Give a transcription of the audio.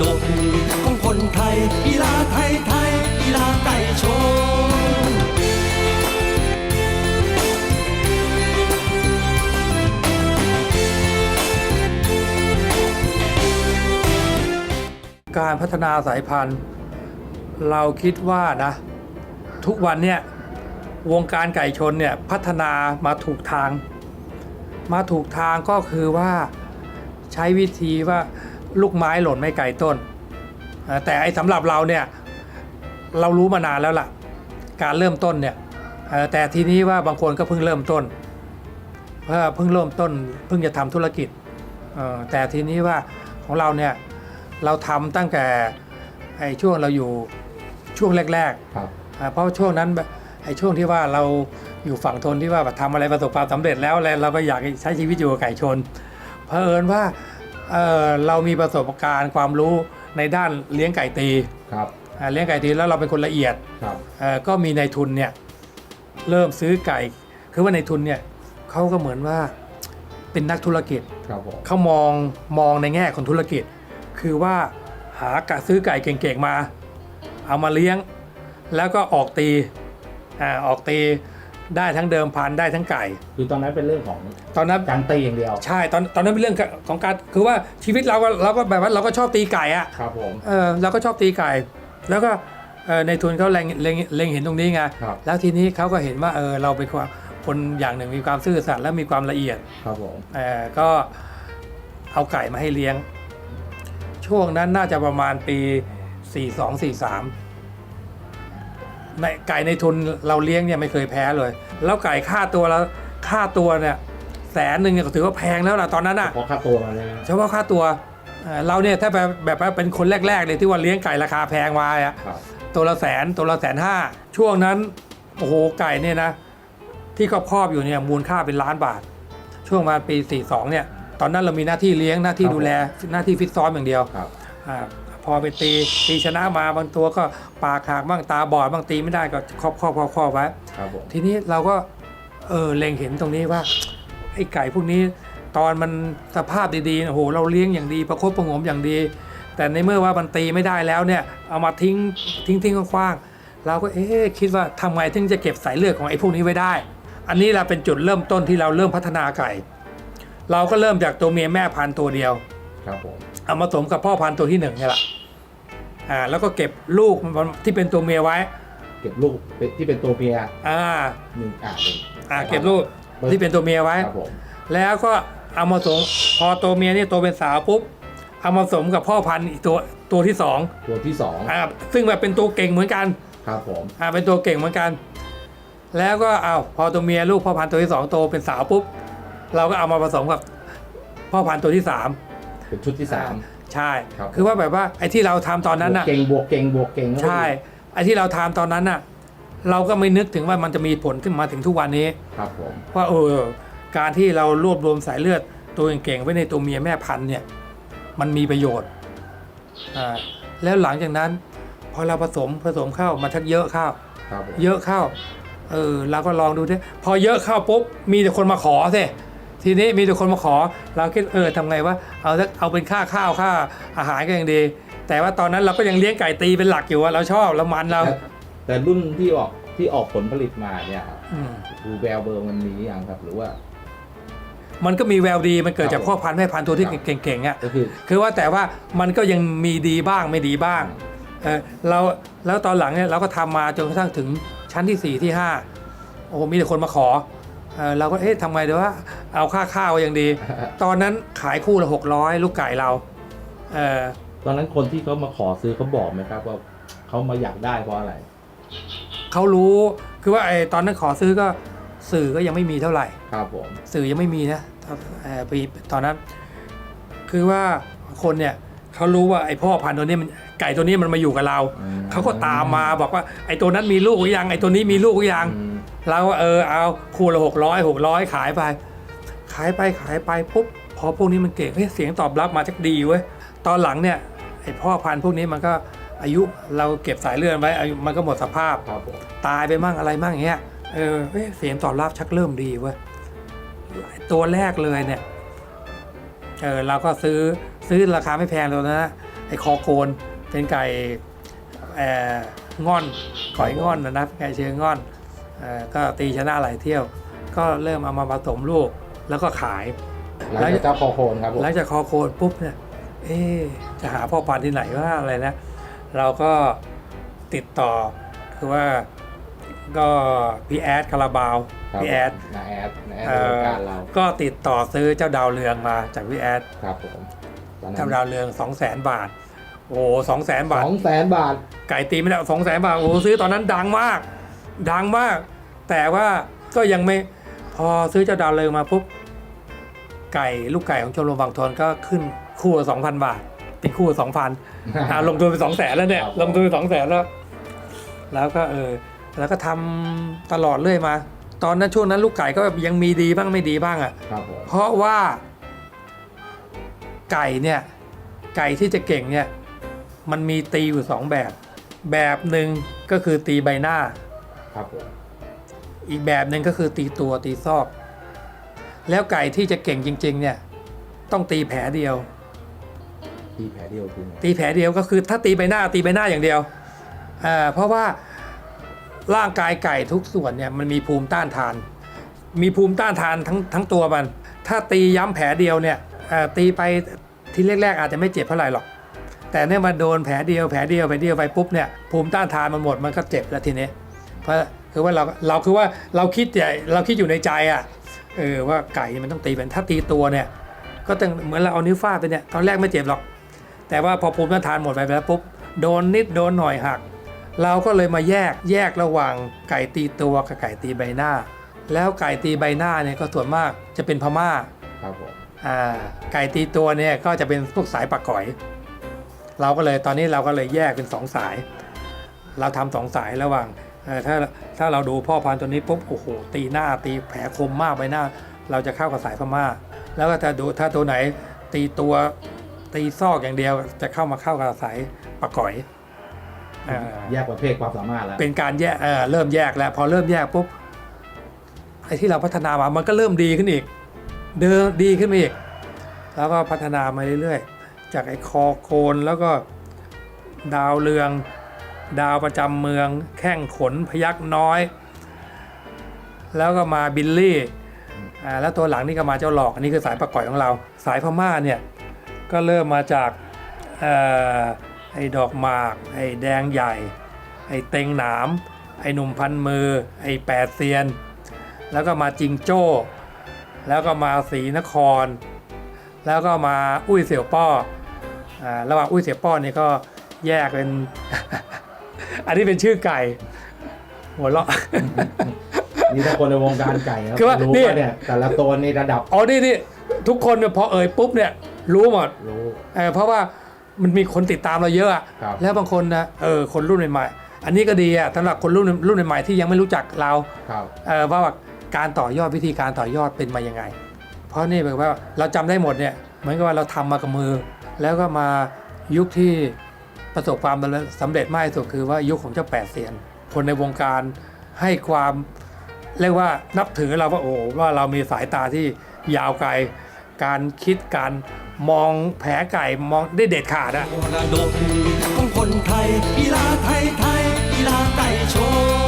ดก ของคนไทย กีฬาไทยไทย กีฬาไก่ชนการพัฒนาสายพันธุ์ เราคิดว่านะ ทุกวันเนี่ยวงการไก่ชนเนี่ยพัฒนามาถูกทาง มาถูกทางก็คือว่าใช้วิธีว่า ลูกไม้หล่นไม่ไกลต้นเอ่อแต่ไอ้สำหรับเราเนี่ยเรารู้มานานแล้วล่ะ การเริ่มต้นเนี่ยเอ่อแต่ทีนี้ว่าบางคนก็เพิ่งเริ่มต้นเพราะเพิ่งเริ่มต้นเพิ่งจะทำธุรกิจเอ่อแต่ทีนี้ว่าของเราเนี่ยเราทำตั้งแต่ไอ้ช่วงเราอยู่ช่วงแรกครับๆอ่าเพราะช่วงนั้นแบบไอ้ช่วงที่ว่าเราอยู่ฝั่งทนที่ว่าแบบทำอะไรประสบความสำเร็จแล้วแล้วเราก็อยากใช้ชีวิตอยู่กับไก่ชนเผอิญว่า เอ่อเรามีประสบการณ์ความรู้ในด้านเลี้ยงไก่ตีครับอ่าเลี้ยงไก่ตีแล้วเราเป็นคนละเอียดครับเอ่อก็มีในายทุนเนี่ยเริ่มซื้อไก่ คือว่าในายทุนเนี่ยเขาก็เหมือนว่าเป็นนักธุรกิจ ครับผมเขามองมองในแง่ของธุรกิจ คือว่าหากะซื้อไก่เก่งๆมา เอามาเลี้ยง แล้วก็ออกตีอ่าออกตี ได้ทั้งเดิมพันได้ทั้งไก่ คือตอนนั้นเป็นเรื่องของตอนนั้นการตีอย่างเดียว ใช่ตอนตอนนั้นเป็นเรื่องของการคือว่าชีวิตเราก็เราก็แบบว่าเราก็ชอบตีไก่อะครับผมเออเราก็ชอบตีไก่ แล้วก็เอ่อในทุนเขาเล็งเล็งเล็งเห็นตรงนี้ไงครับแล้วทีนี้เขาก็เห็นว่าเออเราเป็นคนคนอย่างหนึ่งมีความซื่อสัตย์และมีความละเอียดครับผมเอ่อก็เอาไก่มาให้เลี้ยง ช่วงนั้นน่าจะประมาณปี 4243 ในไก่ในทุนเราเลี้ยงเนี่ยไม่เคยแพ้เลย แล้วไก่ค่าตัวแล้วค่าตัวเนี่ยแสนหนึ่งเนี่ยก็ถือว่าแพงแล้วล่ะตอนนั้นอะเพราะค่าตัวมาเลยนะเฉพาะค่าตัวเอ่อเราเนี่ยถ้าแบบแบบว่าเป็นคนแรกๆเลยที่ว่าเลี้ยงไก่ราคาแพงมาอะ ครับ ตัวละแสนตัวละแสนห้าช่วงนั้นโอ้โหไก่เนี่ยนะ ที่ครอบครอบอยู่เนี่ยมูลค่าเป็นล้านบาท ช่วงประมาณปี 42เนี่ยตอนนั้นเรามีหน้าที่เลี้ยงหน้าที่ดูแลหน้าที่ฟิตซ้อมอย่างเดียวครับอา พอไปตีตีชนะมาบางตัวก็ปากหักบ้างตาบอดบ้างตีไม่ได้ก็ครอบครอบครอบครอบไว้ครับผมทีนี้เราก็เออเล็งเห็นตรงนี้ว่าไอ้ไก่พวกนี้ตอนมันสภาพดีๆโอ้โหเราเลี้ยงอย่างดีประคบประหงมอย่างดี แต่ในเมื่อว่ามันตีไม่ได้แล้วเนี่ยเอามาทิ้งทิ้งทิ้งกว้างๆเราก็เอ๊ะคิดว่าทำไงถึงจะเก็บสายเลือดของไอ้พวกนี้ไว้ได้ อันนี้เราเป็นจุดเริ่มต้นที่เราเริ่มพัฒนาไก่ เราก็เริ่มจากตัวเมียแม่พันธุ์ตัวเดียว ครับผมเอามาผสมกับพ่อพันธุ์ตัวที่หนึ่งเนี่ยแหละ อ่าแล้วก็เก็บลูกมันที่เป็นตัวเมียไว้เก็บลูกที่เป็นตัวเมียอ่าหนึ่งอ่าหนึ่งอ่าเก็บลูกที่เป็นตัวเมียไว้ ครับผมแล้วก็เอามาผสมพอตัวเมียนี่โตเป็นสาวปุ๊บเอามาผสมกับพ่อพันธุ์อีกตัวตัวที่สองตัวที่สองอ่าซึ่งแบบเป็นตัวเก่งเหมือนกันครับผมอ่าเป็นตัวเก่งเหมือนกัน แล้วก็เอาพอตัวเมียลูกพ่อพันธุ์ตัวที่สองโตเป็นสาวปุ๊บเราก็เอามาผสมกับพ่อพันธุ์ตัวที่สามเป็นชุดที่สาม ใช่ ครับ คือว่าแบบว่าไอ้ที่เราทำตอนนั้นบวน่ะกเก่งบวกเก่งบวกเก่งใช่ไอ้ที่เราทำตอนนั้นน่ะ เราก็ไม่นึกถึงว่ามันจะมีผลขึ้นมาถึงทุกวันนี้ ครับผมว่าเออการที่เรารวบรวมสายเลือดตัวเก่งๆไว้ในตัวเมียแม่พันธุ์เนี่ยมันมีประโยชน์อ่าแล้วหลังจากนั้น พอเราผสมผสมเข้ามาชักเยอะเข้า ครับผมเยอะเข้าเออเราก็ลองดูดิพอเยอะเข้าปุ๊บมีแต่คนมาขอสิ ทีนี้มีแต่คนมาขอ เราคิดเออทำไงวะเอาสักเอาเป็นค่าข้าวค่าอาหารก็ยังดี แต่ว่าตอนนั้นเราก็ยังเลี้ยงไก่ตีเป็นหลักอยู่ว่าเราชอบเรามันเราแต่แต่รุ่นที่ออกที่ออกผลผลิตมาเนี่ยครับอืมดูแววเบอร์มันมีหรือยังครับหรือว่า มันก็มีแววดีมันเกิดครับจากพ่อพันธุ์แม่พันธุ์ตัวที่ครับเก่งๆอะก็คือคือว่าแต่ว่ามันก็ยังมีดีบ้างไม่ดีบ้างเออเราแล้วตอนหลังเนี่ยเราก็ทำมาจนกระทั่งถึงชั้นที่4ที่5โอ้โหมีแต่คนมาขอ เออเราก็เอ๊ะทำไงดีว่าเอาค่าข้าวอย่างดี ตอนนั้นขายคู่ละ600ลูกไก่เราเออตอนนั้นคนที่เขามาขอซื้อเขาบอกไหมครับว่าเขามาอยากได้เพราะอะไร เขารู้คือว่าไอ้ตอนนั้นขอซื้อก็สื่อก็ยังไม่มีเท่าไหร่ ครับผม สื่อยังไม่มีนะเอ่อปีตอนนั้น คือว่าคนเนี่ยเขารู้ว่าไอ้พ่อพันธุ์ตัวนี้มันไก่ตัวนี้มันมาอยู่กับเราอืมเขาก็ตามมาบอกว่าไอ้ตัวนั้นมีลูกหรือยังไอ้ตัวนี้มีลูกหรือยัง อืม เราก็เออเอาคู่ละหกร้อยหกร้อยขายไป ขายไปขายไปปุ๊บพอพวกนี้มันเก่งเฮ้เสียงตอบรับมาจากดีเว้ยตอนหลังเนี่ยไอพ่อพันธุ์พวกนี้มันก็อายุเราเก็บสายเลือดไว้อายุมันก็หมดสภาพตายไปมั่งอะไรมั่งอย่างเงี้ยเออเฮ้เสียงตอบรับชักเริ่มดีเว้ยตัวแรกเลยเนี่ยเออเราก็ซื้อซื้อราคาไม่แพงเลยนะไอ้คอโกนเป็นไก่เอ่อง่อนก่อยง่อนนะนะไก่เชื้อง่อน ก็ตีชนะหลายเที่ยว ก็เริ่มเอามาผสมลูกแล้วก็ขายหลังจากเจ้าคอโคนครับผมหลังจากคอโคนปุ๊บเนี่ยเอ๊ะจะหาพ่อพันธุ์ที่ไหนว่าอะไรนะ เราก็ติดต่อคือว่าก็พี่แอดคาราบาวครับพี่แอดนาแอดนาแอดเอ่ในวงอการเราก็ติดต่อซื้อเจ้าดาวเรืองมาจากพี่แอดครับผมตอนนั้เจ้านดาวเรือง2 0 0แสนบาท โอ้สองแสนบาทสองแสนบาท ไก่ตีไม่ได้สองแสนบาทโอ้ซื้อตอนนั้นดังมาก ดังมาก แต่ว่าก็ยังไม่พอซื้อเจ้าดาวเรืองมาปุ๊บไก่ลูกไก่ของชมรมบางทนก็ขึ้นคู่สองพันบาทเป็นคู่สองพันอ่าลงทุนไปสองแสนแล้วเนี่ยครับลงทุนไปสองแสนแล้ว แล้วก็เออแล้วก็ทำตลอดเรื่อยมา ตอนนั้นช่วงนั้นลูกไก่ก็ยังมีดีบ้างไม่ดีบ้างอะ่ะครับผมเพราะว่า ไก่เนี่ย ไก่ที่จะเก่งเนี่ย มันมีตีอยู่สองแบบ แบบหนึ่งก็คือตีใบหน้าครับผม อีกแบบหนึ่งก็คือตีตัวตีซอก แล้วไก่ที่จะเก่งจริง ๆ เนี่ย ต้องตีแผลเดียว ตีแผลเดียวคือไงตีแผลเดียวก็คือถ้าตีใบหน้าตีใบหน้าอย่างเดียวอ่าเพราะว่าร่างกายไก่ทุกส่วนเนี่ยมันมีภูมิต้านทาน มีภูมิต้านทานทั้งทั้งตัวมัน ถ้าตีย้ำแผลเดียวเนี่ยอ่าตีไปที่แรกๆอาจจะไม่เจ็บเท่าไหร่หรอก แต่เนี่ยมาโดนแผลเดียวแผลเดียวแผลเดียวไปปุ๊บเนี่ยภูมิต้านทานมันหมดมันก็เจ็บแล้วทีนี้ เพราะ คือว่าเราเราคือว่าเราคิดใหญ่เราคิดอยู่ในใจอะเออว่าไก่มันต้องตีเป็นถ้าตีตัวเนี่ย ก็ต้องเหมือนเราเอานิ้วฟาดไปเนี่ยตอนแรกไม่เจ็บหรอก แต่ว่าพอภูมิต้านทานหมดไปแล้วปุ๊บโดนนิดโดนหน่อยหัก เราก็เลยมาแยกแยกระหว่างไก่ตีตัวกับไก่ตีใบหน้า แล้วไก่ตีใบหน้าเนี่ยก็ส่วนมากจะเป็นพม่าครับผมอ่าไก่ตีตัวเนี่ยก็จะเป็นพวกสายปักก่อย เราก็เลยตอนนี้เราก็เลยแยกเป็นสองสาย เราทำสองสายระหว่างเอ่อ ถ้าถ้าเราดูพ่อพันธุ์ตัวนี้ปุ๊บโอ้โหตีหน้าตีแผลคมมากไปหน้า เราจะเข้ากับสายพม่า แล้วก็ถ้าดูถ้าตัวไหนตีตัวตีซอกอย่างเดียวจะเข้ามาเข้ากับสายปักก่อยอ่าแยกประเภทความสามารถแล้วเป็นการแยกเออเริ่มแยกแล้ว พอเริ่มแยกปุ๊บไอ้ที่เราพัฒนามามันก็เริ่มดีขึ้นอีก เดิมดีขึ้นมาอีก แล้วก็พัฒนามาเรื่อยๆ จากไอ้คอโคนแล้วก็ดาวเรือง ดาวประจำเมือง แข้งขนพยักน้อย แล้วก็มาบิลลี่อ่าแล้วตัวหลังนี่ก็มาเจ้าหลอกอันนี้คือสายประก่อยของเรา สายพม่าเนี่ยก็เริ่มมาจากออไอ้ดอกหมาก ไอ้แดงใหญ่ ไอ้เต็งหนาม ไอ้หนุ่มพันมือ ไอ้แปดเซียน แล้วก็มาจิงโจ้ แล้วก็มาศรีนคร แล้วก็มาอุ้ยเสี่ยวป้ออระหว่างอุ้ยเสี่ยวป้อนี่ก็แยกเป็น อันนี้เป็นชื่อไก่ หัวเราะ นี่ถ้าคนในวงการไก่ครับคือว่ารู้นี่ ว่าเนี่ยแต่ละตัวในระดับอ๋อนี่นี่ทุกคนเนี่ยพอเอ่ยปุ๊บเนี่ยรู้หมดรู้ เออเพราะว่ามันมีคนติดตามเราเยอะอะครับ แล้วบางคนนะเออคนรุ่นใหม่ๆอันนี้ก็ดีอะสำหรับคนรุ่นรุ่นใหม่ๆที่ยังไม่รู้จักเรา ครับเออว่าแบบการต่อยอดวิธีการต่อยอดเป็นมายังไง เพราะนี่แบบว่าเราจำได้หมดเนี่ยเหมือนกับว่าเราทำมากับมือ แล้วก็มายุคที่ ประสบความสำเร็จมากที่สุดคือว่ายุคของเจ้าแปดเซียน คนในวงการให้ความเรียกว่านับถือเราว่าโอ้ว่าเรามีสายตาที่ยาวไกล การคิดการมองแผลไก่มองได้เด็ดขาดอะมรดกของคนไทยกีฬาไทยไทยกีฬาไก่ชน